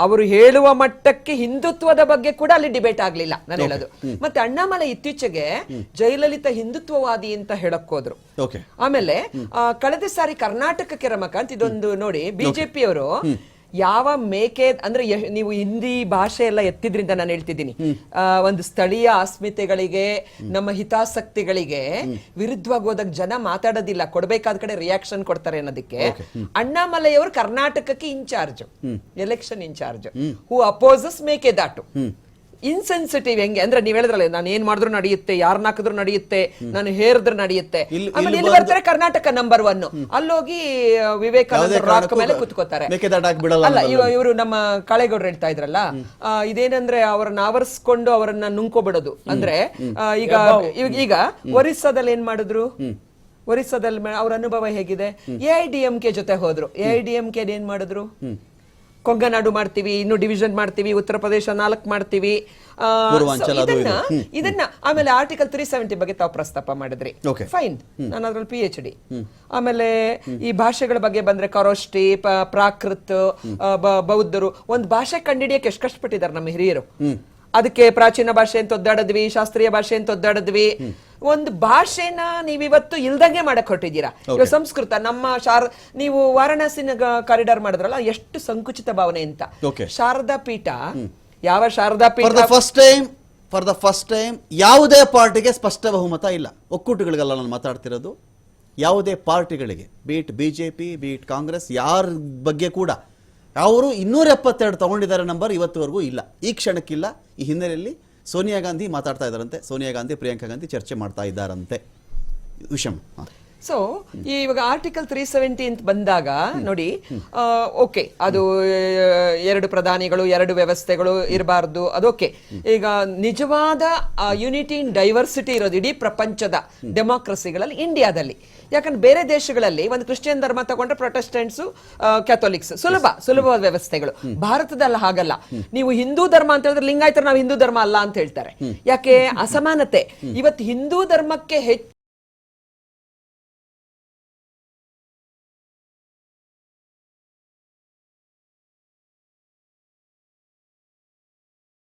ಅವರು ಹೇಳುವ ಮಟ್ಟಕ್ಕೆ ಹಿಂದುತ್ವದ ಬಗ್ಗೆ ಕೂಡ ಅಲ್ಲಿ ಡಿಬೇಟ್ ಆಗ್ಲಿಲ್ಲ ನಾನು ಹೇಳೋದು. ಮತ್ತೆ ಅಣ್ಣಾಮಲೈ ಇತ್ತೀಚೆಗೆ ಜಯಲಲಿತಾ ಹಿಂದುತ್ವವಾದಿ ಅಂತ ಹೇಳಕ್ ಹೋದ್ರು ಆಮೇಲೆ ಆ, ಕಳೆದ ಸಾರಿ ಕರ್ನಾಟಕಕ್ಕೆ ರಮಕಾಂತ್ ಇದೊಂದು ನೋಡಿ ಬಿಜೆಪಿಯವರು ಯಾವ ಮೇಕೆ ಅಂದ್ರೆ ನೀವು ಹಿಂದಿ ಭಾಷೆ ಎಲ್ಲ ಎತ್ತಿದ್ರಿಂದ ನಾನು ಹೇಳ್ತಿದ್ದೀನಿ. ಆ, ಒಂದು ಸ್ಥಳೀಯ ಅಸ್ಮಿತೆಗಳಿಗೆ ನಮ್ಮ ಹಿತಾಸಕ್ತಿಗಳಿಗೆ ವಿರುದ್ಧವಾಗಿ ಹೋದಾಗ ಜನ ಮಾತಾಡೋದಿಲ್ಲ. ಕೊಡಬೇಕಾದ ಕಡೆ ರಿಯಾಕ್ಷನ್ ಕೊಡ್ತಾರೆ ಅನ್ನೋದಕ್ಕೆ. ಅಣ್ಣಾಮಲೈ ಅವರು ಕರ್ನಾಟಕಕ್ಕೆ in-charge election in-charge who opposes Mekedatu insensitive ಹೆಂಗೆ? ಅಂದ್ರೆ ನೀವ್ ಹೇಳಿದ್ರಲ್ಲ ನಾನು ಏನ್ ಮಾಡಿದ್ರು ನಡೆಯುತ್ತೆ ಯಾರನ್ನ ಹಾಕಿದ್ರು ನಡೆಯುತ್ತೆ ನಾನು ಹೇರಿದ್ರು ನಡೆಯುತ್ತೆ. ಆಮೇಲೆ ಇಲ್ಲಿ ಬರ್ತಾರೆ ಕರ್ನಾಟಕ ನಂಬರ್ ಒನ್ ಅಲ್ಲೋಗಿ ವಿವೇಕಾನಂದ ರಾಕ್ ಮೇಲೆ ಕುತ್ಕೋತಾರೆ. ಅಲ್ಲ ಇವರು ನಮ್ಮ ಕಾಳೇಗೌಡರು ಹೇಳ್ತಾ ಇದ್ರಲ್ಲ ಆ, ಇದೇನಂದ್ರೆ ಅವರನ್ನ ಆವರಿಸ್ಕೊಂಡು ಅವರನ್ನ ನುಂಗ್ಕೋಬಿಡೋದು. ಅಂದ್ರೆ ಆ, ಈಗ ಈಗ- ಈಗ ಒರಿಸ್ಸಾದಲ್ಲಿ ಏನ್ ಮಾಡಿದ್ರು? ಒರಿಸ್ಸಾದಲ್ಲಿ ಅವ್ರ ಅನುಭವ ಹೇಗಿದೆ? A I D M K ಜೊತೆ ಹೋದ್ರು. A I D M K ಏನ್ ಮಾಡಿದ್ರು? ಕೊಂಗನಾಡು ಮಾಡ್ತೀವಿ ಇನ್ನು ಡಿವಿಷನ್ ಮಾಡ್ತೀವಿ ಉತ್ತರ ಪ್ರದೇಶ ನಾಲ್ಕು ಮಾಡ್ತೀವಿ. ಇದನ್ನ ಇದನ್ನ ಆಮೇಲೆ ಆರ್ಟಿಕಲ್ ತ್ರೀ ಸೆವೆಂಟಿ ಬಗ್ಗೆ ತಾವು ಪ್ರಸ್ತಾಪ ಮಾಡಿದ್ರಿ. ಫೈನ್ ನಾನು ಅದ್ರಲ್ಲಿ ಪಿ ಎಚ್ ಡಿ ಆಮೇಲೆ ಈ ಭಾಷೆಗಳ ಬಗ್ಗೆ ಬಂದ್ರೆ ಕರೋಷ್ಟಿ ಪ್ರಾಕೃತ್ ಬೌದ್ಧರು ಒಂದು ಭಾಷೆ ಕಂಡಿಡಿಯಕ್ಕೆ ಎಷ್ಟು ಕಷ್ಟಪಟ್ಟಿದ್ದಾರೆ ನಮ್ಮ ಹಿರಿಯರು. ಅದಕ್ಕೆ ಪ್ರಾಚೀನ ಭಾಷೆ ಅಂತ ಒದ್ದಾಡಿದ್ವಿ ಶಾಸ್ತ್ರೀಯ ಭಾಷೆ ಅಂತ ಒದ್ದಾಡಿದ್ವಿ. ಒಂದು ಭಾಷೆನ ನೀವಿವತ್ತು ಇಲ್ದಂಗೆ ಮಾಡಕ್ ಹೊರಟಿದ್ದೀರಾ? ಇವಾಗ ಸಂಸ್ಕೃತ ನಮ್ಮ ಶಾರ ನೀವು ವಾರಣಾಸಿನ ಕಾರಿಡಾರ್ ಮಾಡಿದ್ರಲ್ಲ ಎಷ್ಟು ಸಂಕುಚಿತ ಭಾವನೆ ಅಂತ. ಶಾರದಾ ಪೀಠ ಯಾವ ಶಾರದಾ ಪೀಠ? First time for the first time ಯಾವುದೇ ಪಾರ್ಟಿಗೆ ಸ್ಪಷ್ಟ ಬಹುಮತ ಇಲ್ಲ. ಒಕ್ಕೂಟಗಳಿಗೆಲ್ಲ ನಾನು ಮಾತಾಡ್ತಿರೋದು ಯಾವುದೇ ಪಾರ್ಟಿಗಳಿಗೆ be it B J P be it Congress ಯಾರ ಬಗ್ಗೆ ಕೂಡ ಅವರು ಇನ್ನೂರ ಎಪ್ಪತ್ತೆರಡು ತಗೊಂಡಿದ್ದಾರೆ ನಂಬರ್ ಇವತ್ತುವರೆಗೂ ಇಲ್ಲ. ಈ ಕ್ಷಣಕ್ಕಿಲ್ಲ ಈ ಹಿನ್ನೆಲೆಯಲ್ಲಿ ಸೋನಿಯಾ ಗಾಂಧಿ ಮಾತಾಡ್ತಾ ಇದ್ದಾರಂತೆ. ಸೋನಿಯಾ ಗಾಂಧಿ ಪ್ರಿಯಾಂಕಾ ಗಾಂಧಿ ಚರ್ಚೆ ಮಾಡ್ತಾ ಇದ್ದಾರಂತೆ. ವಿಷಮ್ ಸೊ ಇವಾಗ ಆರ್ಟಿಕಲ್ ತ್ರೀ ಸೆವೆಂಟಿ ಅಂತ ಬಂದಾಗ ನೋಡಿ ಓಕೆ ಅದು ಎರಡು ಪ್ರಧಾನಿಗಳು ಎರಡು ವ್ಯವಸ್ಥೆಗಳು ಇರಬಾರ್ದು ಅದೋಕೆ ಈಗ ನಿಜವಾದ ಯುನಿಟಿ ಇನ್ ಡೈವರ್ಸಿಟಿ ಇರೋದು ಇಡೀ ಪ್ರಪಂಚದ ಡೆಮಾಕ್ರಸಿಗಳಲ್ಲಿ ಇಂಡಿಯಾದಲ್ಲಿ ಯಾಕಂದ್ರೆ ಬೇರೆ ದೇಶಗಳಲ್ಲಿ ಒಂದು ಕ್ರಿಶ್ಚಿಯನ್ ಧರ್ಮ ತಗೊಂಡ್ರೆ ಪ್ರೊಟೆಸ್ಟೆಂಟ್ಸ್ ಕ್ಯಾಥೋಲಿಕ್ಸ್ ಸುಲಭ ಸುಲಭವಾದ ವ್ಯವಸ್ಥೆಗಳು. ಭಾರತದಲ್ಲಿ ಹಾಗಲ್ಲ. ನೀವು ಹಿಂದೂ ಧರ್ಮ ಅಂತ ಹೇಳಿದ್ರೆ ಲಿಂಗಾಯತರು ನಾವು ಹಿಂದೂ ಧರ್ಮ ಅಲ್ಲ ಅಂತ ಹೇಳ್ತಾರೆ. ಯಾಕೆ? ಅಸಮಾನತೆ. ಇವತ್ತು ಹಿಂದೂ ಧರ್ಮಕ್ಕೆ ಹೆಚ್ಚು